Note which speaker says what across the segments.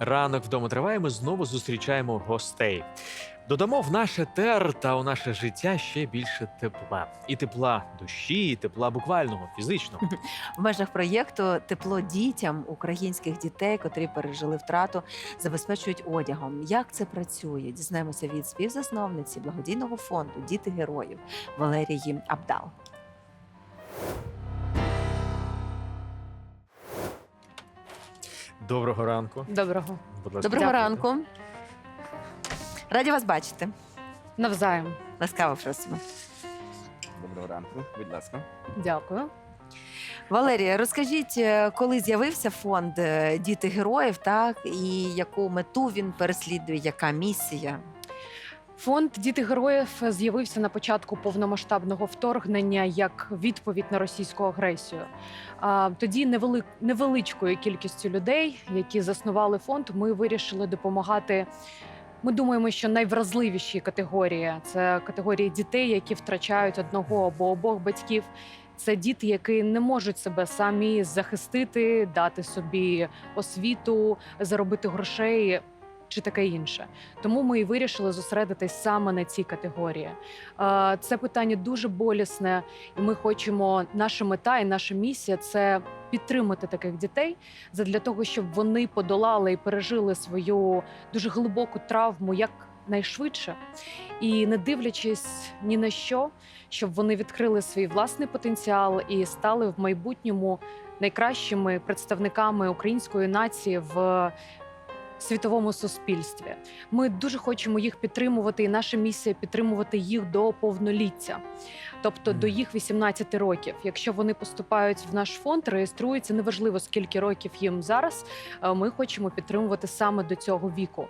Speaker 1: Ранок вдома триває. Ми знову зустрічаємо гостей. Додамо в наше тер та у наше життя ще більше тепла. І тепла душі, і тепла буквального, фізичного.
Speaker 2: В межах проєкту Тепло дітям українських дітей, котрі пережили втрату, забезпечують одягом. Як це працює? Дізнаємося від співзасновниці благодійного фонду Діти героїв Валерії Абдал.
Speaker 1: Доброго ранку.
Speaker 3: Доброго.
Speaker 1: Будь ласка,
Speaker 2: Доброго
Speaker 3: Дякую.
Speaker 2: ранку. Раді вас бачити.
Speaker 3: Навзаєм.
Speaker 2: Ласкаво просимо.
Speaker 4: Доброго ранку, будь ласка.
Speaker 3: Дякую.
Speaker 2: Валерія, розкажіть, е, коли з'явився фонд е, Діти героїв, так і яку мету він переслідує, яка місія?
Speaker 3: Фонд Діти героїв з'явився на початку повномасштабного вторгнення як відповідь на російську агресію. А, Тоді невели... невеличкою кількістю людей, які заснували фонд, ми вирішили допомагати. Ми думаємо, що найвразливіші категорії це категорії дітей, які втрачають одного або обох батьків. Це діти, які не можуть себе самі захистити, дати собі освіту, заробити грошей чи таке інше. Тому ми і вирішили зосередитись саме на цій категорії. Е, Це питання дуже болісне, і ми хочемо. Наша мета і наша місія це підтримати таких дітей задля того, щоб вони подолали і пережили свою дуже глибоку травму як найшвидше, і не дивлячись ні на що, щоб вони відкрили свій власний потенціал і стали в майбутньому найкращими представниками української нації в світовому суспільстві. Ми дуже хочемо їх підтримувати, і наша місія підтримувати їх до повноліття, тобто до їх 18 років. Якщо вони поступають в наш фонд, реєструються, неважливо скільки років їм зараз. е, Ми хочемо підтримувати саме до цього віку.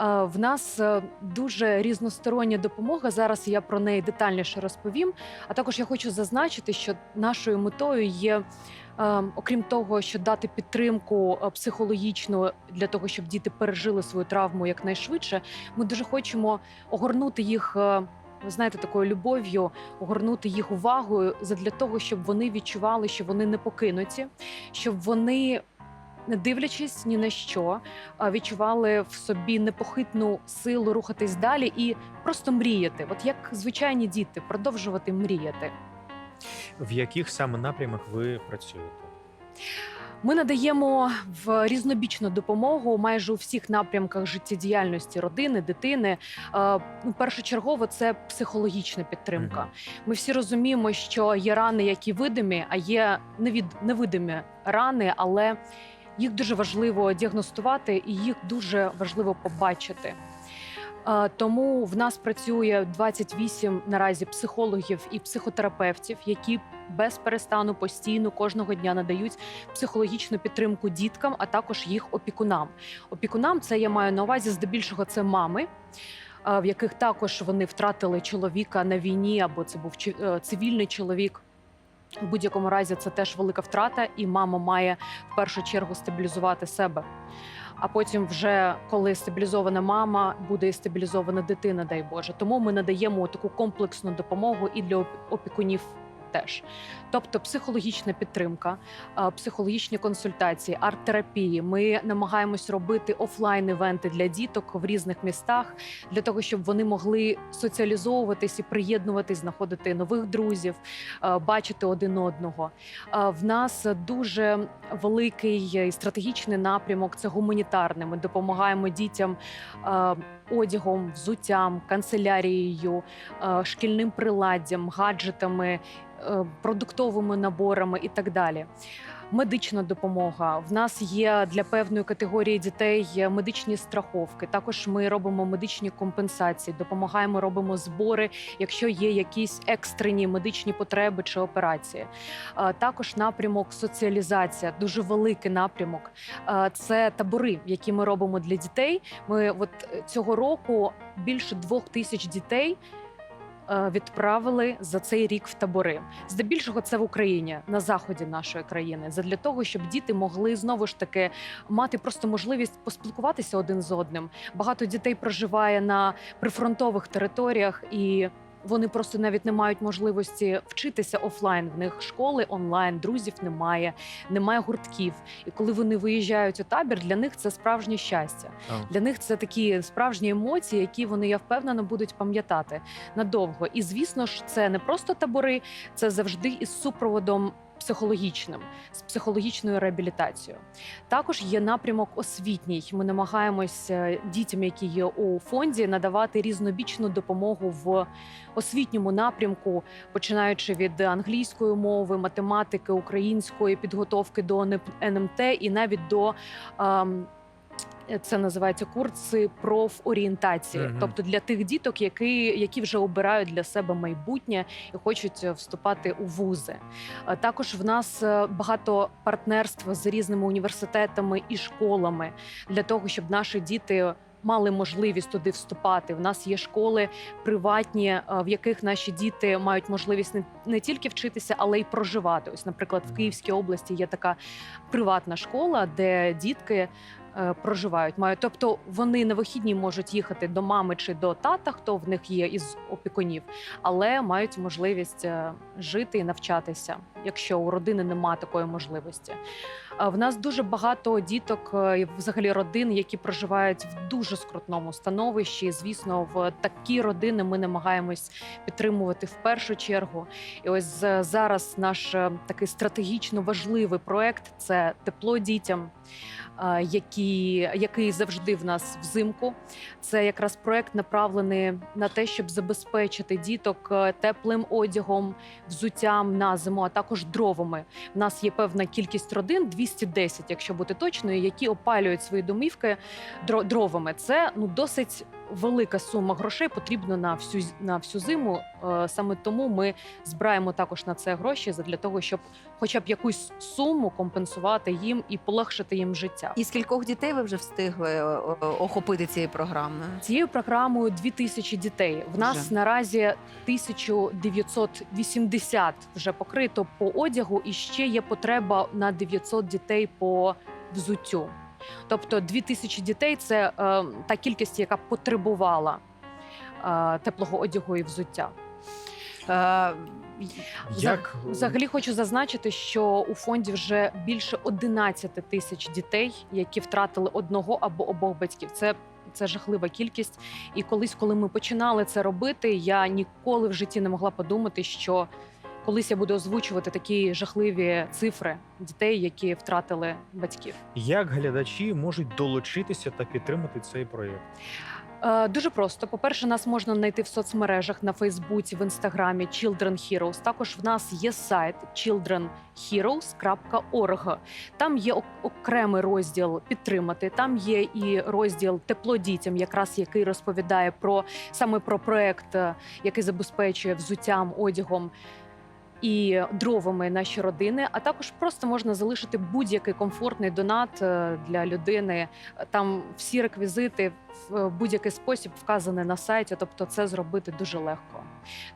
Speaker 3: Е, В нас е, дуже різностороння допомога. Зараз я про неї детальніше розповім. А також я хочу зазначити, що нашою метою є. Е, Окрім того, що дати підтримку е, психологічну для того, щоб діти пережили свою травму якнайшвидше, ми дуже хочемо огорнути їх. е, Ви знаєте, такою любов'ю огорнути їх увагою задля того, щоб вони відчували, що вони не покинуті, щоб вони, не дивлячись ні на що, відчували в собі непохитну силу рухатись далі і просто мріяти. От як звичайні діти, продовжувати мріяти.
Speaker 1: В яких саме напрямах ви працюєте?
Speaker 3: Ми надаємо в різнобічну допомогу майже у всіх напрямках життєдіяльності родини, дитини. Е, Ну, першочергово це психологічна підтримка. Ми всі розуміємо, що є рани, які видимі, а є невід... невидимі рани, але їх дуже важливо діагностувати і їх дуже важливо побачити. Тому в нас працює 28 наразі психологів і психотерапевтів, які без перестану постійно кожного дня надають психологічну підтримку діткам, а також їх опікунам. Опікунам це я маю на увазі здебільшого це мами. В яких також вони втратили чоловіка на війні, або це був е, цивільний чоловік. В будь-якому разі це теж велика втрата, і мама має в першу чергу стабілізувати себе. А потім, вже коли стабілізована мама, буде і стабілізована дитина, дай Боже. Тому ми надаємо таку комплексну допомогу і для оп- опікунів теж. Тобто психологічна підтримка, психологічні консультації, арт-терапії. Ми намагаємось робити офлайн-івенти для діток в різних містах для того, щоб вони могли соціалізовуватись і приєднуватись, знаходити нових друзів, е, бачити один одного. Е, В нас дуже великий стратегічний напрямок це гуманітарний. Ми допомагаємо дітям е, одягом, взуттям, канцелярією, е, шкільним приладдям, гаджетами, е, продуктовими наборами і так далі. Медична допомога. В нас є для певної категорії дітей медичні страховки. Також ми робимо медичні компенсації, допомагаємо, робимо збори, якщо є якісь екстрені медичні потреби чи операції. Також напрямок соціалізація, дуже великий напрямок. Це табори, які ми робимо для дітей. Ми от цього року більше двох тисяч дітей. Е, Відправили за цей рік в табори. Здебільшого це в Україні на заході нашої країни, задля того, щоб діти могли знову ж таки мати просто можливість поспілкуватися один з одним. Багато дітей проживає на прифронтових територіях, і вони просто навіть не мають можливості вчитися офлайн. В них школи онлайн, друзів немає, немає гуртків. І коли вони виїжджають у табір, для них це справжнє щастя.
Speaker 1: Oh.
Speaker 3: Для них це такі справжні емоції, які вони, я впевнена, будуть пам'ятати надовго. І звісно ж, це не просто табори, це завжди із супроводом. Психологічним з психологічною реабілітацією також є напрямок освітній. Ми намагаємось дітям, які є у фонді, надавати різнобічну допомогу в освітньому напрямку, починаючи від англійської мови, математики, української підготовки до НМТ і навіть до ем, це називається курси профорієнтації,
Speaker 1: Мгм.
Speaker 3: тобто для тих діток, які, які вже обирають для себе майбутнє і хочуть е, вступати у вузи. Е, Також в нас е, багато партнерств з різними університетами і школами для того, щоб наші діти. Мали можливість туди вступати. В нас є школи приватні, е, в яких наші діти мають можливість не, не тільки вчитися, але й проживати. Ось, наприклад, в Київській області є така приватна школа, де дітки е, проживають. Мають, тобто вони на вихідні можуть їхати до мами чи до тата, хто в них є із опікунів, але мають можливість е, жити і навчатися, якщо у родини немає такої можливості. Е, В нас дуже багато діток, е, взагалі родин, які проживають в дуже скрутному становищі. Звісно, в такі родини ми намагаємось підтримувати в першу чергу. І ось е, зараз наш такий стратегічно важливий проект це тепло дітям. Які, який завжди в нас взимку, це якраз проект направлений на те, щоб забезпечити діток теплим одягом, взуттям на зиму, а також дровами. У нас є певна кількість родин, 210, якщо бути точною, які опалюють свої домівки дро- дровами. Це ну досить велика сума грошей потрібно на всю на всю зиму. Е, Саме тому ми збираємо також на це гроші для того, щоб хоча б якусь суму компенсувати їм і полегшити їм життя.
Speaker 2: І скількох дітей ви вже встигли е, охопити цією програмою?
Speaker 3: Цією програмою 2000 дітей. В нас
Speaker 2: Вже.
Speaker 3: наразі 1980 вже покрито по одягу, і ще є потреба на 900 дітей по взуттю. Тобто 2000 дітей це е, та кількість, яка потребувала е, теплого одягу і взуття.
Speaker 2: Е,
Speaker 1: Як
Speaker 3: Взагалі хочу зазначити, що у фонді вже більше 11 тисяч дітей, які втратили одного або обох батьків. Це це жахлива кількість. І колись, коли ми починали це робити, я ніколи в житті не могла подумати, що колись я буду озвучувати такі жахливі цифри дітей, які втратили батьків.
Speaker 1: як глядачі можуть долучитися та підтримати цей проєкт?
Speaker 3: Е, Дуже просто. По-перше, нас можна знайти в соцмережах на Фейсбуці, в інстаграмі Children Heroes. Також в нас є сайт childrenheroes.org. Там є окремий розділ підтримати. Там є і розділ тепло дітям, якраз який розповідає про саме про проект, е, який забезпечує взуттям, одягом. І дровами наші родини, а також просто можна залишити будь-який комфортний донат е, для людини. Там всі реквізити в будь-який спосіб вказані на сайті, тобто це зробити дуже легко.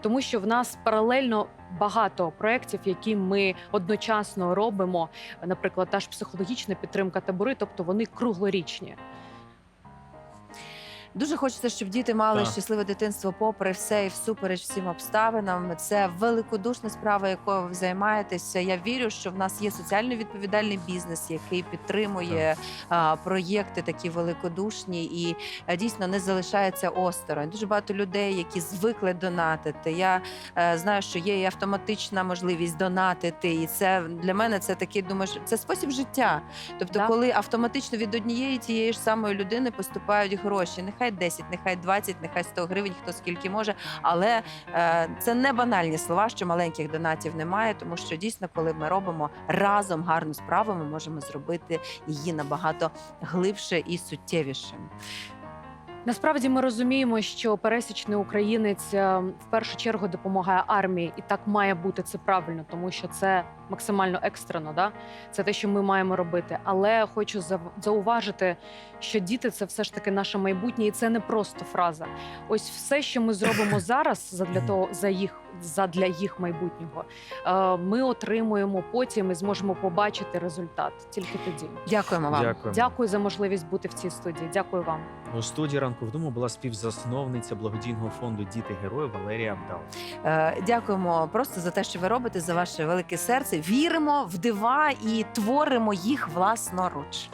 Speaker 3: Тому що в нас паралельно багато проєктів, які ми одночасно робимо. Наприклад, та ж психологічна підтримка табори, тобто вони круглорічні.
Speaker 2: Дуже хочеться, щоб діти мали
Speaker 1: Так.
Speaker 2: щасливе дитинство, попри все і всупереч всім обставинам. Це великодушна справа, якою ви займаєтеся. Я вірю, що в нас є соціально відповідальний бізнес, який підтримує а, проєкти такі великодушні і а, дійсно не залишається осторонь. Дуже багато людей, які звикли донатити. Я е, знаю, що є і автоматична можливість донатити, і це для мене це такий думаєш, це спосіб життя. Тобто,
Speaker 3: Так.
Speaker 2: коли автоматично від однієї тієї ж самої людини поступають гроші, нехай 10, нехай 20, нехай 100 гривень, хто скільки може. Але е, це не банальні слова, що маленьких донатів немає, тому що дійсно, коли ми робимо разом гарну справу, ми можемо зробити її набагато глибше і суттєвішим.
Speaker 3: Насправді ми розуміємо, що пересічний українець е, в першу чергу допомагає армії, і так має бути це правильно, тому що це максимально екстрено. Да? Це те, що ми маємо робити. Але хочу зауважити, що діти це все ж таки наше майбутнє, і це не просто фраза. Ось все, що ми зробимо зараз, задля того за їх задля їх майбутнього, е, ми отримуємо потім і зможемо побачити результат тільки тоді.
Speaker 2: Дякуємо вам.
Speaker 1: Дякую.
Speaker 3: Дякую за можливість бути в цій студії. Дякую вам.
Speaker 1: У студії ранку вдома була співзасновниця благодійного фонду Діти герої Валерія Абдал.
Speaker 2: Е, Дякуємо просто за те, що ви робите, за ваше велике серце. Віримо в дива і творимо їх власноруч.